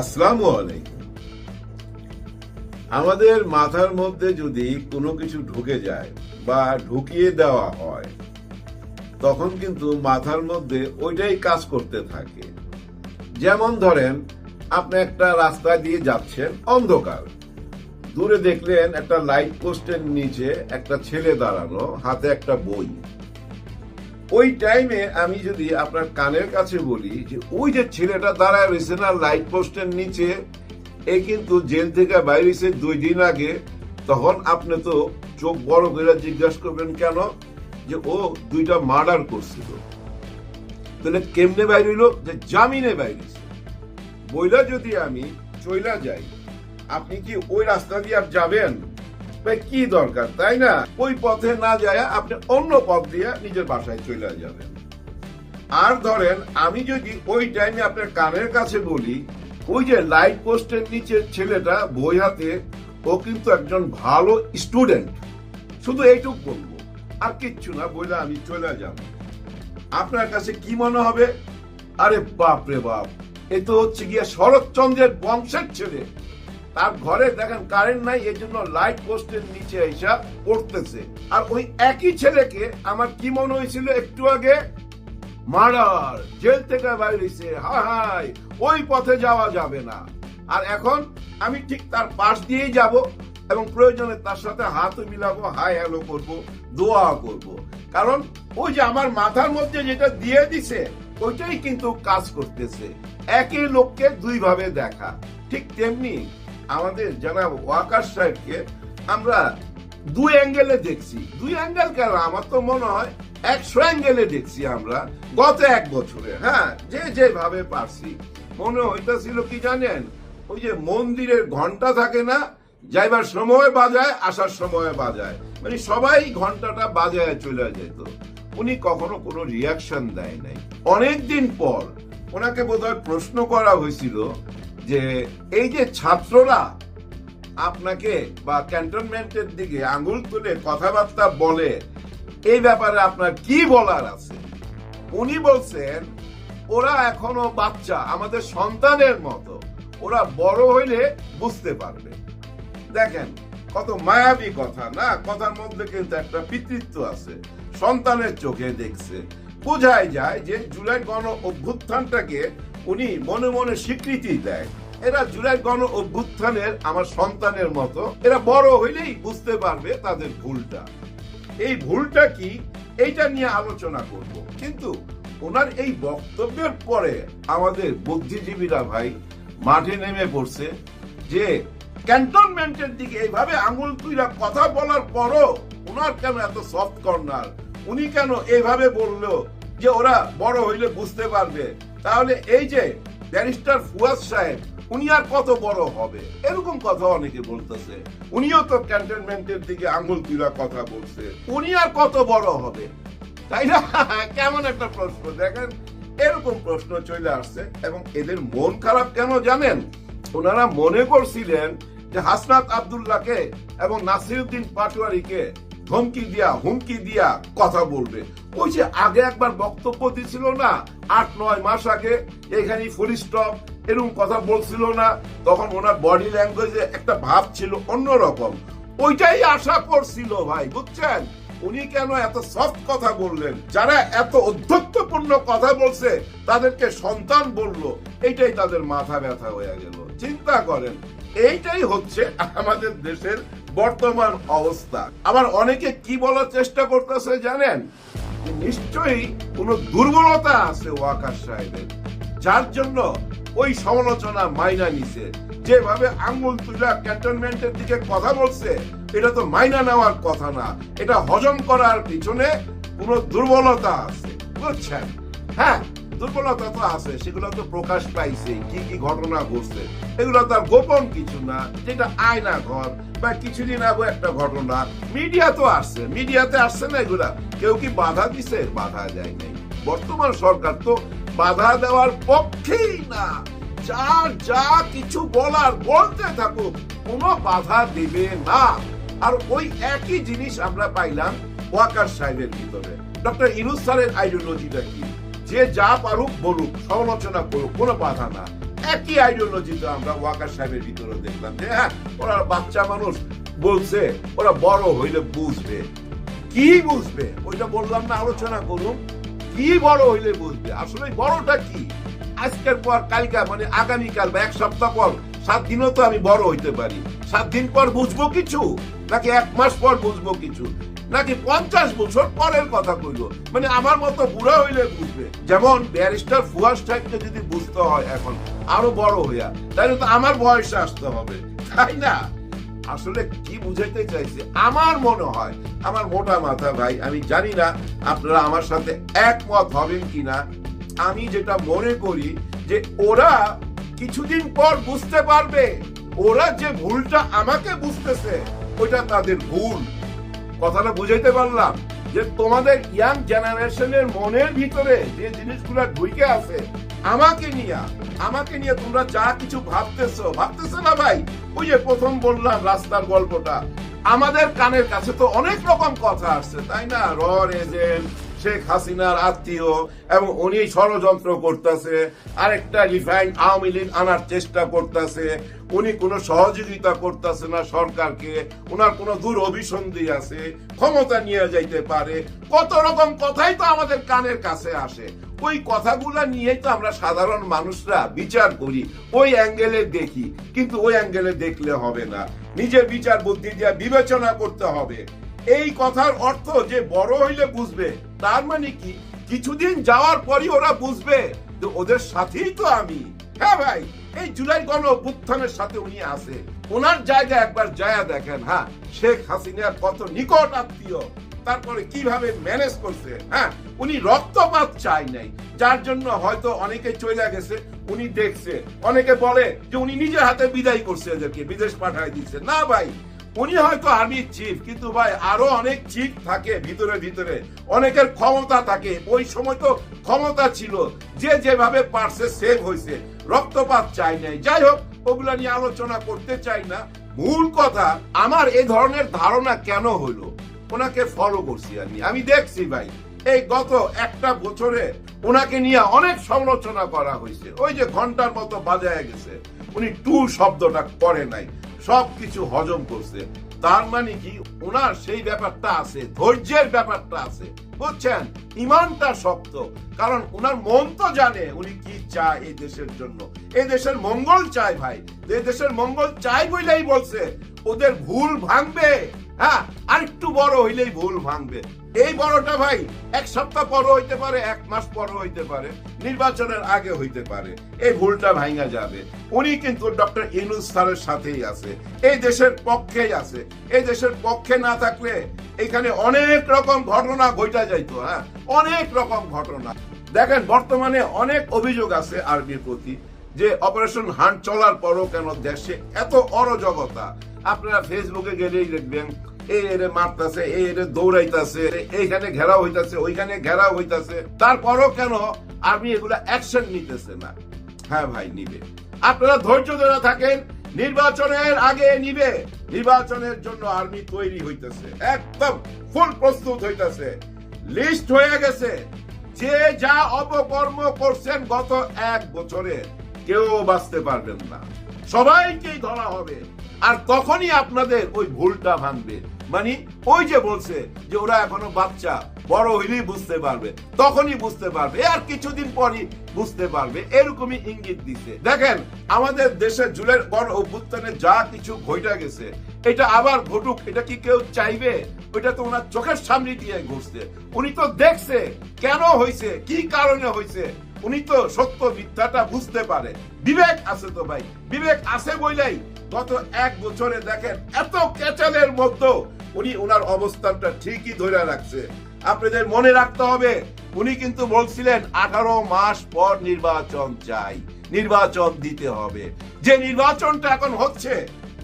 আসসালামু আলাইকুম। আমাদের মাথার মধ্যে যদি কোনো কিছু ঢুকে যায় বা ঢুকিয়ে দেওয়া হয়, তখন কিন্তু মাথার মধ্যে ওইটাই কাজ করতে থাকে। যেমন ধরেন, আপনি একটা রাস্তা দিয়ে যাচ্ছেন, অন্ধকার। দূরে দেখলেন একটা লাইট পোস্টের নিচে একটা ছেলে দাঁড়ানো, হাতে একটা বই। ওই টাইমে আমি যদি আপনার কানের কাছে বলি যে ওই যে ছেলেটা দাঁড়ায় রয়েছে না লাইট পোস্টের নিচে, এ কিন্তু জেল থেকে বাইরেছে দুই দিন আগে, তখন আপনি তো চোখ বড় করে জিজ্ঞাসা করবেন কেন যে ও দুইটা মার্ডার করছিল? তাহলে কেমনে বাইর হইল? যে জামিনে বাইরেছে বইলা যদি আমি চইলা যাই, আপনি কি ওই রাস্তা দিয়ে আর যাবেন? ভাই, কি দরকার, তাই না? ওই পথে না যায় আপনি অন্য পথ দিয়ে নিজের বাসায় চলে যাবেন। আর ধরেন, আমি যদি ওই টাইমে আপনার কানের কাছে বলি, ওই যে লাইট পোস্টের নিচে ছেলেটা বই হাতে, ও কিন্তু একজন ভালো স্টুডেন্ট শুধু এইটুক বলব, আর কিচ্ছু না, বইলে আমি চলে যাব। আপনার কাছে কি মনে হবে? আরে বাপ রে বাপ, এ তো হচ্ছে গিয়ে শরৎচন্দ্রের বংশের ছেলে। তার ঘরে দেখেন কারেন্ট নাই, এই জন্য লাইট পোস্টের নিচে এসা পড়তেছে। আর ওই একই ছেলেকে আমার কি মনে হয়েছিল একটু আগে? মার্ডার জেল থেকে বাইরেছে হায় হায়, ওই পথে যাওয়া যাবে না। আর এখন আমি ঠিক তার পাশ দিয়েই যাব এবং প্রয়োজনে তার সাথে হাত মিলাবো, হাই হ্যালো করব, দোয়া করব। কারণ ওই যে আমার মাথার মধ্যে যেটা দিয়ে দিছে, ওইটাই কিন্তু কাজ করতেছে। একই লোককে দুই ভাবে দেখা। ঠিক তেমনি আমাদের জানাব ওয়াকার সাহেবকে আমরা দুই অ্যাঙ্গেলে দেখছি। দুই অ্যাঙ্গেল কেন? আমার তো মনে হয় একশো অ্যাঙ্গেলে দেখছি আমরা গত এক বছরে। হ্যাঁ যে যেভাবে পারছি। মনে হইতেছিল কি জানেন? ওই যে মন্দিরের ঘণ্টা থাকে না, যাইবার সময় বাজায়, আসার সময় বাজায়। মানে সবাই ঘন্টাটা বাজায় চলে যেত। উনি কখনো কোনো রিয়াকশন দেয় নাই। অনেকদিন পর ওনাকে বোধহয় প্রশ্ন করা হয়েছিল যে এই যে ছাত্ররা আপনাকে বা ক্যান্টনমেন্টের দিকে আঙুল তুলে কথাবার্তা বলে, এই ব্যাপারে আপনার কি বলার আছে? উনি বলছেন, ওরা এখনও বাচ্চা, আমাদের সন্তানের মতো। ওরা বড় হইলে বুঝতে পারবে। দেখেন, কত মায়াবী কথা, না? কথার মধ্যে কিন্তু একটা পিতৃত্ব আছে। সন্তানের চোখে দেখছে। বোঝাই যায় যে জুলাই গণ অভ্যুত্থানটাকে উনি মনে মনে স্বীকৃতি দেয়। এরা জুলাই গণ অভ্যুত্থানের আমার সন্তানের মতো। এরা বড় হইলেই বুঝতে পারবে তাদের ভুলটা। এই ভুলটা কি? এইটা নিয়ে আলোচনা করব। কিন্তু ওনার এই বক্তব্যের পরে আমাদের বুদ্ধিজীবীরা ভাই মাঠে নেমে পড়ছে যে ক্যান্টনমেন্টের দিকে এইভাবে আঙুল তুইরা কথা বলার পরও ওনার কেন এত সফট কর্নার উনি কেন এইভাবে বলল যে ওরা বড় হইলে বুঝতে পারবে? তাহলে এই যে ব্যারিস্টার ফুয়াদ সাহেব, উনি আর কত বড় হবে? এরকম কথা অনেকে বলতেছে। উনিও তো ক্যান্টনমেন্টের দিকে আঙুল তুলা কথা বলছে। উনি আর কত বড় হবে? তাই না? কেমন একটা প্রশ্ন, দেখেন। এরকম প্রশ্ন চলে আসছে এবং এদের মন খারাপ কেন জানেন? ওনারা মনে করছিলেন যে হাসনাত আবদুল্লাহকে এবং নাসিরুদ্দিন পাটোয়ারিকে ধমকি দিয়া, হুমকি দিয়া কথা বলবে। ওই যে আগে একবার বক্তব্য দিছিল না, আট, নয় মাস আগে এখানে ফুল স্টপ এরকম কথা বলছিল না, তখন ওনার বডি ল্যাঙ্গুয়েজে একটা ভাব ছিল অন্যরকম। ওইটাই আশা করছিল ভাই, বুঝছেন? উনি কেন এত সফট কথা বললেন? যারা এত অধ্যত্বপূর্ণ কথা বলছে, তাদেরকে সন্তান বলল, এইটাই তাদের মাথা ব্যথা হয়ে গেল। চিন্তা করেন, এইটাই হচ্ছে আমাদের দেশের বর্তমান অবস্থা। আবার অনেকে কি বলার চেষ্টা করতেছে জানেন? নিশ্চয়ই কোনো দুর্বলতা আছে ওয়াকার সাহেবের যার জন্য ওই সমালোচনা মাইনা নিছে। যেভাবে আঙ্গুল তুলা ক্যান্টনমেন্টের দিকে কথা বলছে, এটা তো মাইনা নেওয়ার কথা না। এটা হজম করার পিছনে কোনো দুর্বলতা আছে, বুঝছেন? হ্যাঁ দুর্বলতা তো আছে, সেগুলো তো প্রকাশ পাইছে, কি কি ঘটনা ঘটছে। এগুলো তো আর গোপন কিছু না, যেটা আয়না ঘর বা কিছুদিন আগে একটা ঘটনা। মিডিয়া তো আসছে, মিডিয়াতে আসছে না এগুলা। কেউ কি বাধা দিছে? বাধা দেয় নাই। বর্তমান সরকার তো বাধা দেওয়ার পক্ষেই না। যার যা কিছু বলার, বলতে থাকুক, কোনো বাধা দেবে না। আর ওই একই জিনিস আমরা পাইলাম ওয়াকার সাহেবের ভিতরে। ডক্টর ইনুস স্যারের আইডিওলজিটা কি? যে যা পারুক বলুক, সমালোচনা করুক, কোনো বাধা না। একই আইডিওলজি তো আমরা ওয়াকার সাহেবের ভিতরে দেখলাম যে হ্যাঁ ওরা বাচ্চা মানুষ বলছে, ওরা বড় হইলে বুঝবে। কি বুঝবে? ওইটা বললাম না, আলোচনা করুন। কি বড় হইলে বুঝবে? আসলে বড়টা কি? আজকের পর, কালকা মানে আগামীকাল বা এক সপ্তাহ পর, সাত দিনও তো আমি বড় হইতে পারি। সাত দিন পর বুঝব কিছু? নাকি এক মাস পর বুঝব কিছু? নাকি পঞ্চাশ বছর পরের কথা কইল মানে আমার মতো বুড়া হইলে বুঝবে। যেমন ব্যারিস্টার ফুয়াস সাহেবকে যদি বুঝতে হয় এখন, আরও বড় হইয়া তাহলে তো আমার বয়সে আসতে হবে, তাই না? আসলে কি বুঝাইতে চাইছে, আমার মনে হয়, আমার মোটা মাথা ভাই, আমি জানি না আপনারা আমার সাথে একমত হবেন কিনা। আমি যেটা মনে করি যে ওরা কিছুদিন পর বুঝতে পারবে, ওরা যে ভুলটা আমাকে বুঝতেছে, ওইটা তাদের ভুল। কথাটা বুঝাইতে পারলাম যে তোমাদের ইয়াং জেনারেশনের মনের ভিতরে যে জিনিসগুলো ঢুকে আছে, আমাকে নিয়ে আমাকে নিয়ে তোমরা যা কিছু ভাবতেছো ভাবতেছো না ভাই? ওই যে প্রথম বললাম রাস্তার গল্পটা। আমাদের কানের কাছে তো অনেক রকম কথা আসছে, তাই না? রর এজেন্ট শেখ হাসিনার আত্মীয় এবং উনি ষড়যন্ত্র করতেছে, আরেকটা রিফাইন আওয়ামী লীগ আনার চেষ্টা করতেছে, উনি কোনো সহযোগিতা করতেছে না সরকারকে ওনার কোনো দূর অভিসন্ধি আছে, ক্ষমতা নিয়ে যাইতে পারে, কত রকম কথাই তো আমাদের কানের কাছে আসে। ওই কথাগুলা নিয়েই তো আমরা সাধারণ মানুষরা বিচার করি, ওই অ্যাঙ্গেলে দেখি, কিন্তু ওই অ্যাঙ্গেলে দেখলে হবে না। নিজের বিচার বুদ্ধি দিয়ে বিবেচনা করতে হবে। এই কথার অর্থ যে বড় হইলে বুঝবে তার মানে কি? কিছুদিন যাওয়ার পরই ওরা বুঝবে যে ওদের সাথেই তো আমি। হ্যাঁ ভাই, এই জুলাই গণ অভ্যুত্থানের সাথে উনি আছে। ওনার জায়গা একবার যায়া দেখেন হ্যাঁ? শেখ হাসিনার কত নিকট আত্মীয়। তারপরে কীভাবে ম্যানেজ করছে হ্যাঁ? উনি রক্তপাত চাই নাই। যার জন্য হয়তো অনেকে চলে গেছে, উনি দেখছে। অনেকে বলে যে উনি নিজের হাতে বিদায় করছে এদেরকে, বিদেশ পাঠায় দিচ্ছে। না ভাই উনি হয়তো আর্মির চিফ কিন্তু ভাই আরও অনেক চিফ থাকে ভিতরে ভিতরে। অনেকের ক্ষমতা থাকে। ওই সময় তো ক্ষমতা ছিল। যে যেভাবে পারছে সেভ হয়েছে। রক্তপাত চাই নাই। যাই হোক, ওগুলা নিয়ে আলোচনা করতে চাই না। মূল কথা, আমার এই ধরনের ধারণা কেন হলো? ওনাকে ফলো করছি আমি। আমি দেখছি ভাই, এই গত একটা বছরে ওনাকে নিয়ে অনেক সমালোচনা করা হয়েছে। ওই যে ঘণ্টার মতো বাজায় গেছে। উনি টু শব্দটা করে নাই। সবকিছু হজম করছে। তার মানে কি? ওনার সেই ব্যাপারটা আছে, ধৈর্যের ব্যাপারটা আছে, বুঝছেন? ইমানটা শক্ত। কারণ ওনার মন তো জানে উনি কি চায় এই দেশের জন্য। এই দেশের মঙ্গল চায় ভাই। এই দেশের মঙ্গল চাই বলেই বলছে। ওদের ভুল ভাঙবে। হ্যাঁ আর একটু বড় হইলেই ভুল ভাঙবে। এই বড়টা ভাই, এক সপ্তাহ পর হইতে পারে, এক মাস পর হইতে পারে, নির্বাচনের আগে হইতে পারে। এই ভুলটা ভাঙা যাবে। উনি কিন্তু ডক্টর ইনুস স্যারের সাথেই আছে। এই দেশের পক্ষেই আছে। এই দেশের পক্ষে না থাকলে এখানে অনেক রকম ঘটনা ঘটা যাইতো হ্যাঁ? অনেক রকম ঘটনা। দেখেন, বর্তমানে অনেক অভিযোগ আছে আর্মির প্রতি যে অপারেশন হান্ট চলার পরও কেন দেশে এত অরাজকতা আপনারা ফেসবুকে গেলেই দেখবেন এরে এরে এইখানে ঘেরাও হইতাছে, ওইখানে ঘেরাও হইতাছে। তারপরও কেন আর্মি অ্যাকশন নিতেছে না? হ্যাঁ ভাই, নিবে। আপনারা ধৈর্য ধরে থাকেন, নির্বাচনের আগে নিবে। নির্বাচনের জন্য আর্মি তৈরি হইতেছে, একদম ফুল প্রস্তুত হইতেছে। লিস্ট হয়ে গেছে। যে যা অপকর্ম করছেন গত এক বছরে, কেউ বাঁচতে পারবেন না। সবাইকেই ধরা হবে। আর তখনই আপনাদের ওই ভুলটা ভাঙবে। মানে ওই যে বলছে যে ওরা এখনও বাচ্চা, বড় হইলেই বুঝতে পারবে, তখনই বুঝতে পারবে আর কিছুদিন পরই বুঝতে পারবে, এরকমই ইঙ্গিত দিছে। দেখেন, আমাদের দেশে জুলের বড় অভ্যুত্থানে যা কিছু ঘটা গেছে, এটা আবার ঘটুক, এটা কি কেউ চাইবে? ওইটা তো ওনার চোখের সামনে দিয়ে ঘুরছে। উনি তো দেখছে কেন হয়েছে কি কারণে হয়েছে উনি তো সত্য মিথ্যাটা বুঝতে পারে। বিবেক আছে তো ভাই, বিবেক আছে বইলেই। গত এক বছরে দেখেন, এত কেচালের মধ্যে উনি ওনার অবস্থানটা ঠিকই ধরে রাখছে। আপনাদের মনে রাখতে হবে, উনি কিন্তু বলছিলেন, আঠারো মাস পর নির্বাচন চাই, নির্বাচন দিতে হবে। যে নির্বাচনটা এখন হচ্ছে,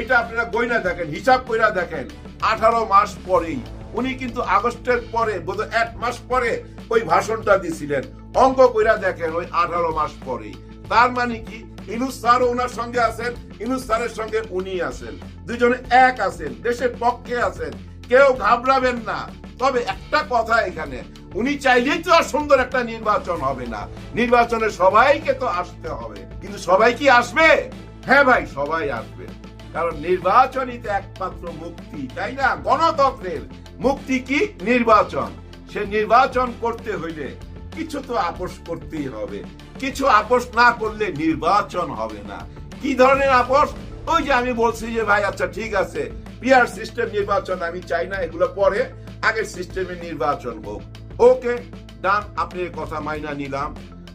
এটা আপনারা গয়না দেখেন, হিসাব কইরা দেখেন, আঠারো মাস পরেই। উনি কিন্তু আগস্টের পরে এক মাস পরে ওই ভাষণটা দিছিলেন। অঙ্ক কইরা দেখেন ওই আঠারো মাস পরেই। তার মানে কি? ইনুস স্যার ওনার সঙ্গে আছেন, ইনুস স্যারের সঙ্গে উনি আছেন। দুজনে এক আছেন, দেশের পক্ষে আছেন। কেউ ঘাবড়াবেন না। তবে একটা কথা এখানে, উনি চাইলেই তো আর সুন্দর একটা নির্বাচন হবে না। নির্বাচনে সবাইকে তো আসতে হবে। কিন্তু সবাই কি আসবে? হ্যাঁ ভাই, সবাই আসবে। কারণ নির্বাচনই তো একমাত্র মুক্তি, তাই না? গণতন্ত্রের মুক্তি কি? নির্বাচন। সে নির্বাচন করতে হইলে কিছু তো আপোষ করতেই হবে। কিছু আপোষ না করলে নির্বাচন হবে না। কি ধরনের আপোষ? ওই যে আমি বলছি যে, ভাই আচ্ছা ঠিক আছে। পিআর সিস্টেম নির্বাচন আমি চাই না, এগুলো পরে। আগের সিস্টেমে নির্বাচন হোক। ওকে ডান আপনি কথা মাইনা নিলাম।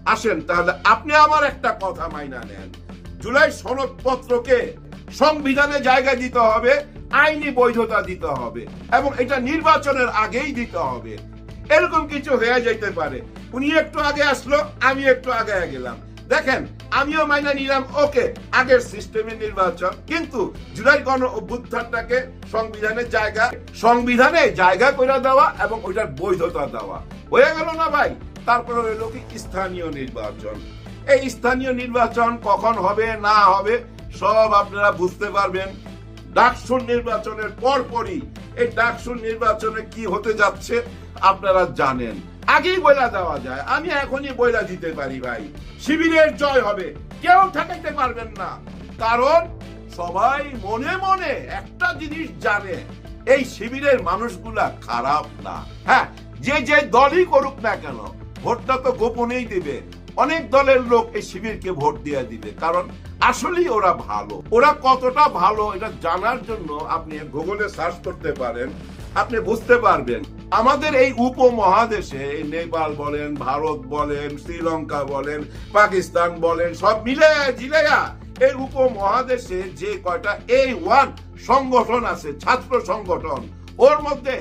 আসেন, তাহলে আপনি আমার একটা কথা মাইনা নেন। জুলাই সনদপত্রকে সংবিধানে জায়গা দিতে হবে, আইনি বৈধতা দিতে হবে, এবং এটা নির্বাচনের আগেই দিতে হবে। এরকম কিছু হয়ে যেতে পারে। উনি একটু আগে আসলো, আমি একটু আগে গেলাম। দেখেন, আমিও মাইনা নিলাম, ওকে, আগের সিস্টেমে নির্বাচন। কিন্তু জুলাই গণ অভ্যুত্থানটাকে সংবিধানের জায়গা, সংবিধানে জায়গা করে দেওয়া এবং ওইটার বৈধতা দেওয়া। হয়ে গেল না ভাই? তারপরে হলো কি, স্থানীয় নির্বাচন। এই স্থানীয় নির্বাচন কখন হবে, না হবে, সব আপনারা বুঝতে পারবেন। ডাকসুর নির্বাচনের পরপরই এই ডাকসুর নির্বাচনে কি হতে যাচ্ছে আপনারা জানেন। আগেই বইলা দেওয়া যায়। আমি এখনই বইলা দিতে পারি ভাই। শিবিরের জয় হবে। কেউ ঠেকাইতে পারবেন না। কারণ সবাই মনে মনে একটা জিনিস জানে, এই শিবিরের মানুষগুলা খারাপ না। হ্যাঁ যে যে দলই করুক না কেন, ভোটটা তো গোপনেই দিবে। অনেক দলের লোক এই শিবিরকে ভোট দিয়ে দিবে, কারণ আসলেই ওরা ভালো। ওরা কতটা ভালো, এটা জানার জন্য আপনি গুগলে সার্চ করতে পারেন, আপনি বুঝতে পারবেন। আমাদের এই উপমহাদেশে নেপাল বলেন, ভারত বলেন, শ্রীলঙ্কা বলেন, পাকিস্তান বলেন, সব মিলে জিলেয়া এই উপমহাদেশে যে কয়টা এই ওয়ান সংগঠন আছে, ছাত্র সংগঠন, ওর মধ্যে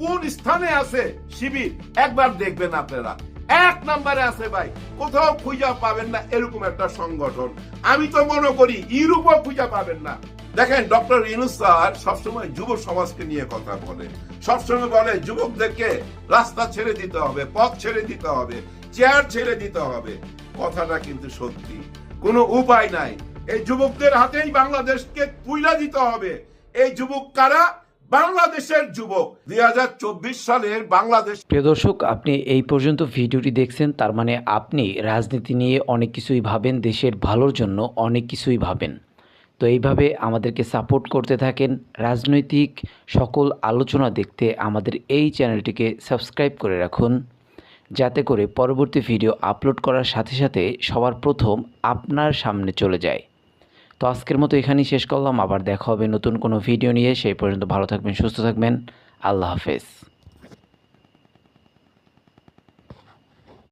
কোন স্থানে আছে শিবির? একবার দেখবেন আপনারা। এক নম্বরে আছে ভাই, কোথাও খুঁজা পাবেন না এরকম একটা সংগঠন। আমি তো মনে করি, ইউরোপও খুঁজা পাবেন না। দেখেন, ডক্টর ইনুস স্যার সবসময় যুব সমাজকে নিয়ে কথা বলে। সবসময় বলে, যুবকদেরকে রাস্তা ছেড়ে দিতে হবে, পথ ছেড়ে দিতে হবে, চেয়ার ছেড়ে দিতে হবে। কথাটা কিন্তু সত্যি। কোনো উপায় নাই। এই যুবকদের হাতেই বাংলাদেশকে তুইলা দিতে হবে। এই যুবক কারা? বাংলাদেশের যুবক, দুই হাজার চব্বিশ সালের বাংলাদেশ প্রিয় দর্শক, আপনি এই পর্যন্ত ভিডিওটি দেখছেন, তার মানে আপনি রাজনীতি নিয়ে অনেক কিছুই ভাবেন, দেশের ভালোর জন্য অনেক কিছুই ভাবেন। তো এইভাবে আমাদেরকে সাপোর্ট করতে থাকেন, রাজনৈতিক সকল আলোচনা দেখতে আমাদের এই চ্যানেলটিকে সাবস্ক্রাইব করে রাখুন, যাতে করে পরবর্তী ভিডিও আপলোড করার সাথে সাথে সবার প্রথম আপনার সামনে চলে যায়। তো আজকের মতো এখানেই শেষ করলাম। আবার দেখা হবে নতুন কোনো ভিডিও নিয়ে। সেই পর্যন্ত ভালো থাকবেন, সুস্থ থাকবেন। আল্লাহ হাফেজ।